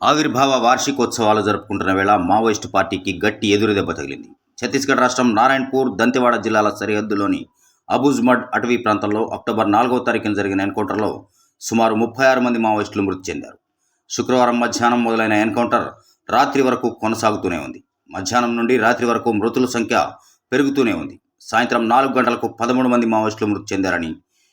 ఆవిర్భావ వార్షికోత్సవాలు జరుపుకుంటున్న వేళ మావోయిస్టు పార్టీకి గట్టి ఎదురుదెబ్బ తగిలింది. ఛత్తీస్గఢ్ రాష్ట్రం నారాయణపూర్ దంతెవాడ జిల్లాల సరిహద్దులోని అబుజ్మడ్ అటవీ ప్రాంతంలో అక్టోబర్ నాలుగవ తారీఖున జరిగిన ఎన్కౌంటర్లో సుమారు ముప్పై ఆరు మంది మావోయిస్టులు మృతి చెందారు. శుక్రవారం మధ్యాహ్నం మొదలైన ఎన్కౌంటర్ రాత్రి వరకు కొనసాగుతూనే ఉంది. మధ్యాహ్నం నుండి రాత్రి వరకు మృతుల సంఖ్య పెరుగుతూనే ఉంది. సాయంత్రం నాలుగు గంటలకు పదమూడు మంది మావోయిస్టులు మృతి చెందారని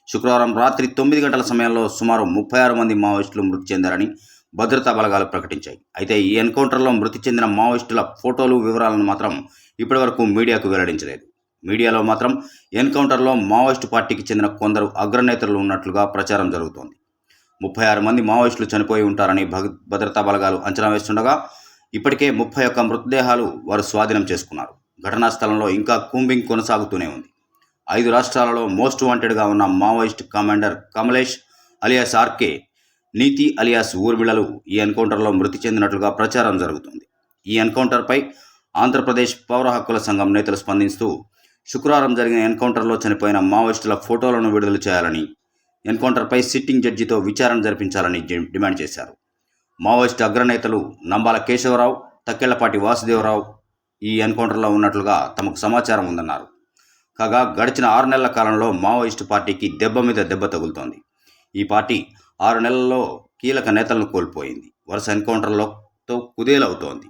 శుక్రవారం రాత్రి తొమ్మిది గంటల సమయంలో సుమారు ముప్పై ఆరు మంది మావోయిస్టులు మృతి చెందారని భద్రతా బలగాలు ప్రకటించాయి. అయితే ఈ ఎన్కౌంటర్లో మృతి చెందిన మావోయిస్టుల ఫోటోలు వివరాలను మాత్రం ఇప్పటివరకు మీడియాకు వెల్లడించలేదు. మీడియాలో మాత్రం ఎన్కౌంటర్లో మావోయిస్టు పార్టీకి చెందిన కొందరు అగ్రనేతలు ఉన్నట్లుగా ప్రచారం జరుగుతోంది. ముప్పై ఆరు మంది మావోయిస్టులు చనిపోయి ఉంటారని భగ భద్రతా బలగాలు అంచనా వేస్తుండగా ఇప్పటికే ముప్పై ఒక్క మృతదేహాలు వారు స్వాధీనం చేసుకున్నారు. ఘటనా స్థలంలో ఇంకా కూంబింగ్ కొనసాగుతూనే ఉంది. ఐదు రాష్ట్రాలలో మోస్ట్ వాంటెడ్గా ఉన్న Maoist commander Kamalesh alias RK Niti alias ఊర్మిళలు ఈ ఎన్కౌంటర్లో మృతి చెందినట్లుగా ప్రచారం జరుగుతుంది. ఈ ఎన్కౌంటర్పై ఆంధ్రప్రదేశ్ పౌర హక్కుల సంఘం నేతలు స్పందిస్తూ శుక్రవారం జరిగిన ఎన్కౌంటర్లో చనిపోయిన మావోయిస్టుల ఫోటోలను విడుదల చేయాలని ఎన్కౌంటర్పై సిట్టింగ్ జడ్జితో విచారణ జరిపించాలని డిమాండ్ చేశారు. మావోయిస్టు అగ్రనేతలు నంబాల కేశవరావు తక్కెళ్ళపాటి వాసుదేవరావు ఈ ఎన్కౌంటర్లో ఉన్నట్లుగా తమకు సమాచారం ఉందన్నారు. కాగా గడిచిన ఆరు నెలల కాలంలో మావోయిస్టు పార్టీకి దెబ్బ మీద దెబ్బ తగులుతోంది. ఈ పార్టీ ఆరు నెలల్లో కీలక నేతలను కోల్పోయింది. వరుస ఎన్కౌంటర్లతో కుదేలవుతోంది.